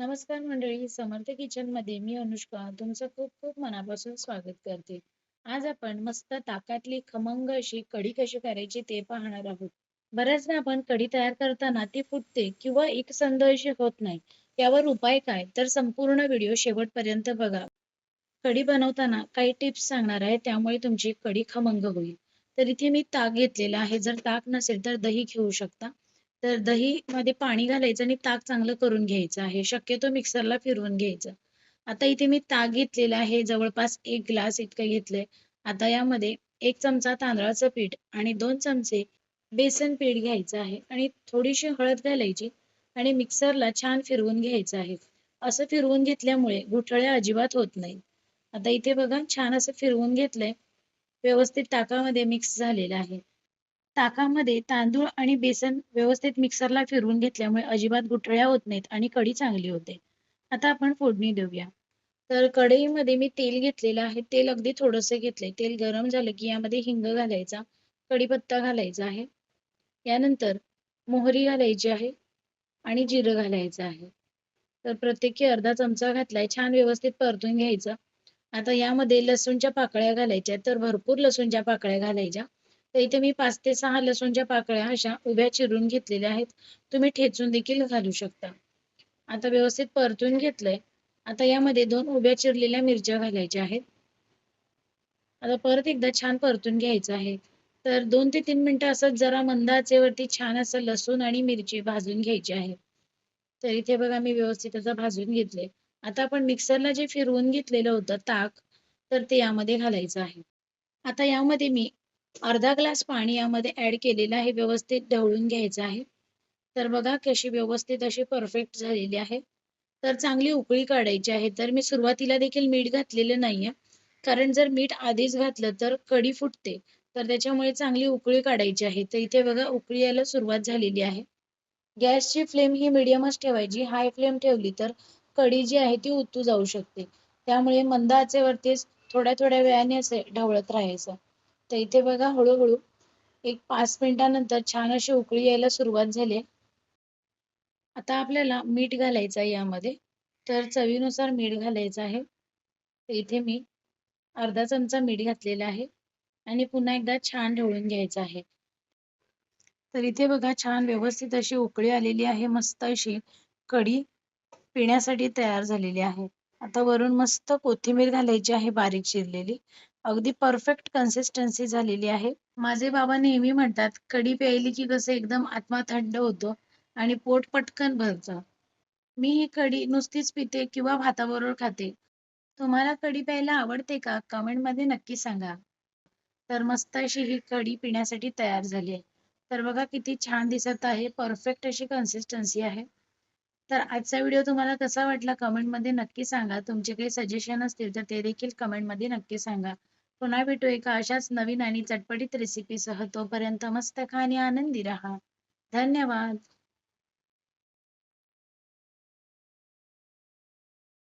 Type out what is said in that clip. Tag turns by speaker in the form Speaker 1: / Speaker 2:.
Speaker 1: नमस्कार मंडळी समर्थ किचनमध्ये मी अनुष्का तुमचं खूप खूप मनापासून स्वागत करते. आज आपण मस्त ताकातली खमंग अशी कढी कशी करायची ते पाहणार आहोत. बऱ्याचदा आपण कढी तयार करताना ती फुटते किंवा एकसंध अशी होत नाही. यावर उपाय काय? तर संपूर्ण व्हिडिओ शेवटपर्यंत बघा. कढी बनवताना काही टिप्स सांगणार आहे त्यामुळे तुमची कढी खमंग होईल. तर इथे मी ताक घेतलेला आहे. जर ताक नसेल तर दही घेऊ शकता. तर दही मध्ये पाणी घालायचं आणि ताक चांगलं करून घ्यायचं आहे. शक्यतो मिक्सरला फिरवून घ्यायचं. आता इथे मी ताक घेतलेलं आहे. जवळपास एक ग्लास इतकं घेतलंय. आता यामध्ये एक चमचा तांदळाचं पीठ आणि दोन चमचे बेसन पीठ घ्यायचं आहे आणि थोडीशी हळद घालायची आणि मिक्सरला छान फिरवून घ्यायचं आहे. असं फिरवून घेतल्यामुळे गुठळ्या अजिबात होत नाही. आता इथे बघा छान असं फिरवून घेतलंय. व्यवस्थित ताकामध्ये मिक्स झालेलं आहे. ताकामध्ये तांदूळ आणि बेसन व्यवस्थित मिक्सरला फिरवून घेतल्यामुळे अजिबात गुठळ्या होत नाहीत आणि कढी चांगली होते. आता आपण फोडणी देऊया. तर कढईमध्ये मी तेल घेतलेलं आहे. तेल अगदी थोडंसं घेतले तेल गरम झालं की यामध्ये हिंग घालायचा कढीपत्ता घालायचा आहे. यानंतर मोहरी घालायची आहे आणि जिरं घालायचं आहे. तर प्रत्येकी अर्धा चमचा घातलाय. छान व्यवस्थित परतून घ्यायचं. आता यामध्ये लसूणच्या पाकळ्या घालायच्या तर भरपूर लसूणच्या पाकळ्या घालायच्या. तर इथे मी पाच ते सहा लसूणच्या पाकळ्या अशा उभ्या चिरून घेतलेल्या आहेत. तुम्ही ठेचून देखील घालू शकता. आता व्यवस्थित परतून घेतलंय. आता यामध्ये दोन उभ्या चिरलेल्या मिरच्या घालायच्या आहेत. आता परत एकदा छान परतून घ्यायचं आहे. तर दोन ते तीन मिनिटं असं जरा मंद आचेवरती छान असं लसूण आणि मिरची भाजून घ्यायची आहे. तर इथे बघा मी व्यवस्थित असं भाजून घेतले आता आपण मिक्सरला जे फिरवून घेतलेलं होतं ताक तर ते यामध्ये घालायचं आहे. आता यामध्ये मी अर्धा ग्लास पाणी यामध्ये ऍड केलेलं आहे व्यवस्थित ढवळून घ्यायचं आहे. तर बघा कशी व्यवस्थित अशी परफेक्ट झालेली आहे. तर चांगली उकळी काढायची आहे. तर मी सुरुवातीला देखील मीठ घातलेलं नाहीये. कारण जर मीठ आधीच घातलं तर कढी फुटते. तर त्याच्यामुळे चांगली उकळी काढायची आहे. तर इथे बघा उकळी यायला सुरुवात झालेली आहे. गॅसची फ्लेम ही मिडियमच ठेवायची. हाय फ्लेम ठेवली तर कढी जी आहे ती उतू जाऊ शकते. त्यामुळे मंद आचेवरतीच थोड्या थोड्या वेळाने असे ढवळत राहायचं. तर इथे बघा हळूहळू एक पाच मिनिटानंतर छान अशी उकळी यायला सुरुवात झाली आता आपल्याला मीठ घालायचं आहे यामध्ये. तर चवीनुसार मीठ घालायचं आहे. इथे मी अर्धा चमचा मीठ घातलेला आहे आणि पुन्हा एकदा छान ढवळून घ्यायचं आहे. तर इथे बघा छान व्यवस्थित अशी उकळी आलेली आहे. मस्त अशी कढी पिण्यासाठी तयार झालेली आहे. आता वरून मस्त कोथिंबीर घालायची आहे बारीक चिरलेली. अगदी परफेक्ट कन्सिस्टन्सी झालेली आहे. माझे बाबा नेहमी म्हणतात कढी प्यायली की कसं एकदम आत्मा थंड होतो आणि पोट पटकन भरतं. मी ही कढी नुसतीच पिते किंवा भाताबरोबर खाते. तुम्हाला कढी प्यायला आवडते का? कमेंटमध्ये नक्की सांगा. तर मस्त अशी ही कढी पिण्यासाठी तयार झाली आहे. तर बघा किती छान दिसत आहे. परफेक्ट अशी कन्सिस्टन्सी आहे. तर आजचा व्हिडिओ तुम्हाला कसा वाटला? कमेंटमध्ये नक्की सांगा. तुमचे काही सजेशन असतील तर ते देखील कमेंटमध्ये नक्की सांगा. पुन्हा भेटू एका अशाच नवीन आणि चटपटीत रेसिपीसह तोपर्यंत मस्त खा आणि आनंदी राहा. धन्यवाद.